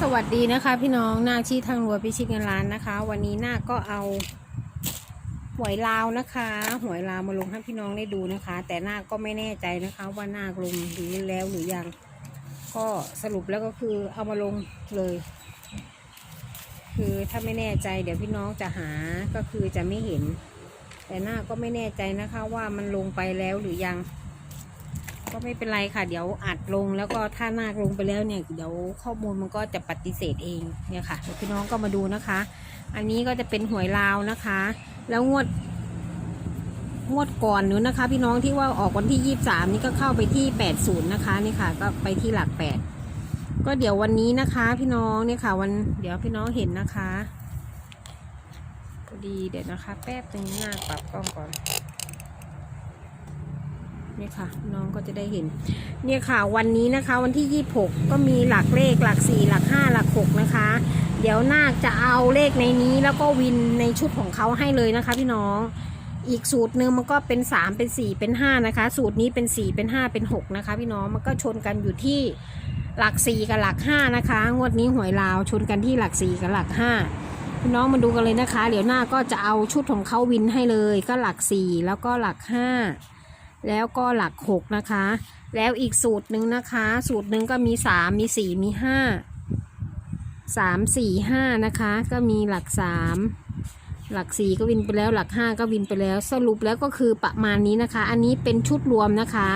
สวัสดีนะคะพี่น้องนาชีทางรัวพิชิตเงินล้านนะคะ วันนี้นาก็เอาหวยลาวนะคะหวยลาวมาลงให้พี่น้องได้ดูนะคะ แต่นาก็ไม่แน่ใจนะคะ ว่านาลงหรือแล้วหรือยัง ก็สรุปแล้วก็คือเอามาลงเลย คือถ้าไม่แน่ใจ เดี๋ยวพี่น้องจะหาก็คือจะไม่เห็น แต่นาก็ไม่แน่ใจนะคะ ว่ามันลงไปแล้วหรือยัง ก็ไม่เป็นไรค่ะ เดี๋ยวอัดลงแล้วก็ถ้านาคลงไปแล้วเนี่ยเดี๋ยวข้อมูลมันก็จะปฏิเสธเองเนี่ยค่ะพี่น้องก็มาดูนะคะ อันนี้ก็จะเป็นหวยลาวนะคะ แล้วงวดงวดก่อนนู้นนะคะ พี่น้องที่ว่าออกวันที่ยี่สามนี่ก็เข้าไปที่แปดศูนย์นะคะนี่ค่ะ ก็ไปที่หลักแปดก็เดี๋ยววันนี้นะคะ พี่น้องเนี่ยค่ะ วันเดี๋ยวพี่น้องเห็นนะคะพอดีเดี๋ยวนะคะ แป๊บนึงหน้าปรับกล้องก่อน นี่ยค่ะ น้องก็จะได้เห็น เนี่ยค่ะวันนี้นะคะวันที่ 26 ก็มีหลักเลขหลัก 4 หลัก 5 หลัก 6 นะคะ เดี๋ยวนาคจะเอาเลขในนี้แล้วก็วินในชุดของเขาให้เลยนะคะ พี่น้องอีกสูตรหนึ่งมันก็เป็น 3 เป็น 4 เป็น 5 นะคะ สูตรนี้เป็น 4 เป็น 5 เป็น 6 นะคะ พี่น้องมันก็ชนกันอยู่ที่หลัก 4 กับหลัก 5 นะคะ งวดนี้หวยลาวชนกันที่หลัก 4 กับหลัก 5 พี่น้องมาดูกันเลยนะคะ เดี๋ยวหน้าก็จะเอาชุดของเขาวินให้เลย ก็หลัก 4 แล้วก็หลัก 5 แล้วก็หลักหกนะคะ แล้วอีกสูตรหนึ่งนะคะ สูตรหนึ่งก็มีสามมีสี่มีห้าสามสี่ห้านะคะ ก็มีหลักสามหลักสี่ก็วินไปแล้วหลักห้าก็วินไปแล้วสรุปแล้วก็คือประมาณนี้นะคะ อันนี้เป็นชุดรวมนะคะ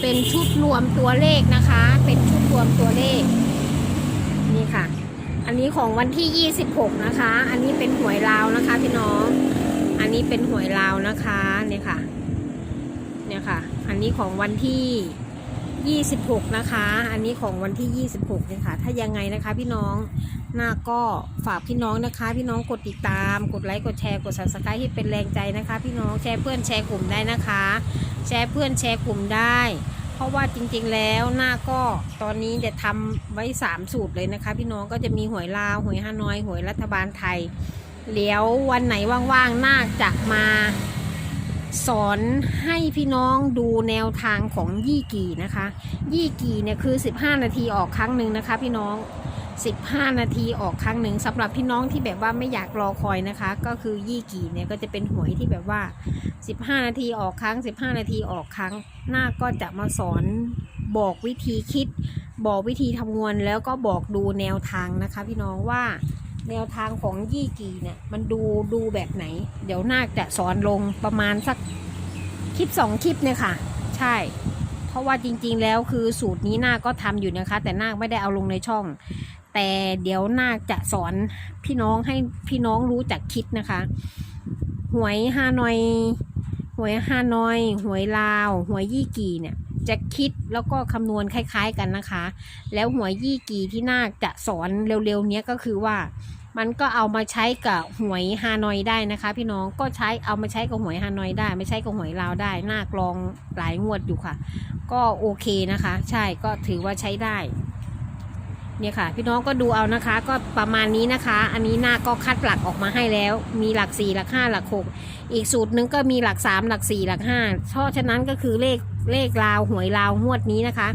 เป็นชุดรวมตัวเลขนะคะ เป็นชุดรวมตัวเลขนี่ค่ะ อันนี้ของวันที่ 26 นะคะ อันนี้เป็นหวยลาวนะคะพี่น้อง อันนี้เป็นหวยลาวนะคะเนี่ยค่ะ เนี่ยค่ะ อันนี้ของวันที่ 26 นะคะ อันนี้ของวันที่ 26เนี่ยค่ะ ถ้ายังไงนะคะ พี่น้องหน้าก็ฝากพี่น้องนะคะ พี่น้องกดติดตาม กดไลค์ กดแชร์ กด subscribe ให้เป็นแรงใจนะคะ พี่น้องแชร์เพื่อนแชร์กลุ่มได้นะคะ แชร์เพื่อนแชร์กลุ่มได้ เพราะว่าจริงๆแล้วหน้าก็ตอนนี้จะทำไว้ 3 สูตรเลยนะคะ พี่น้องก็จะมีหวยลาวหวยฮานอยหวยรัฐบาลไทยเดี๋ยววันไหนว่างๆนาจะมา สอนให้พี่น้องดูแนวทางของยี่กี่นะคะ ยี่กี่เนี่ยคือ 15 นาทีออกครั้งหนึ่งนะคะ พี่น้อง 15 นาทีออกครั้งหนึ่งสำหรับพี่น้องที่แบบว่าไม่อยากรอคอยนะคะ ก็คือยี่กี่เนี่ยก็จะเป็นหวยที่แบบว่า 15 นาทีออกครั้ง 15 นาทีออกครั้ง หน้าก็จะมาสอนบอกวิธีคิด บอกวิธีทำงวนแล้วก็บอกดูแนวทางนะคะ พี่น้องว่า แนวทางของยี่กีเนี่ย มันดูดูแบบไหน เดี๋ยวนาคจะสอนลงประมาณสักคลิปสองคลิปเนี่ยค่ะ ใช่ เพราะว่าจริงๆแล้วคือสูตรนี้นาคก็ทำอยู่นะคะ แต่นาคไม่ได้เอาลงในช่อง แต่เดี๋ยวนาคจะสอนพี่น้องให้พี่น้องรู้จักคิดนะคะ หวยฮานอยหวยฮานอย หวยลาว หวยยี่กีเนี่ย จะคิดแล้วก็คำนวณคล้าย ๆกันนะคะ แล้วหัวยี่กีที่นาคจะสอนเร็วๆเนี้ยก็คือว่ามันก็เอามาใช้กับหวยฮานอยได้นะคะ พี่น้องก็ใช้เอามาใช้กับหวยฮานอยได้ ไม่ใช้กับหวยลาวได้นาคลองหลายงวดอยู่ค่ะ ก็โอเคนะคะ ใช่ก็ถือว่าใช้ได้ เนี่ยค่ะ พี่น้องก็ดูเอานะคะ ก็ประมาณนี้นะคะ อันนี้หน้าก็คัดหลักออกมาให้แล้ว มีหลักสี่หลักห้าหลักหกอีกสูตรหนึงก็มีหลักสามหลักสี่หลักห้าเพราะฉะนั้นก็คือเลข เลขลาวหวยลาวงวดนี้นะคะ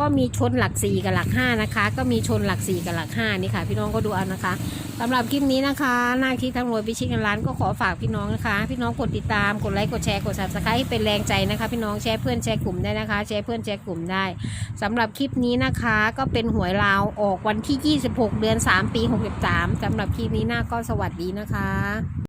ก็มีชนหลักสี่กับหลักห้านะคะ ก็มีชนหลักสี่กับหลักห้านี่ค่ะ พี่น้องก็ดูเอานะคะสำหรับคลิปนี้นะคะหน้าคลิปทั้งรวยพิชิตเงินล้านก็ขอฝากพี่น้องนะคะ พี่น้องกดติดตามกดไลค์กดแชร์กด subscribe ให้เป็นแรงใจนะคะ พี่น้องแชร์เพื่อนแชร์กลุ่มได้นะคะ แชร์เพื่อนแชร์กลุ่มได้สำหรับคลิปนี้นะคะ ก็เป็นหวยลาวออกวันที่ 26 เดือน 3 ปี 63สำหรับคลิปนี้หน้าก็สวัสดีนะคะ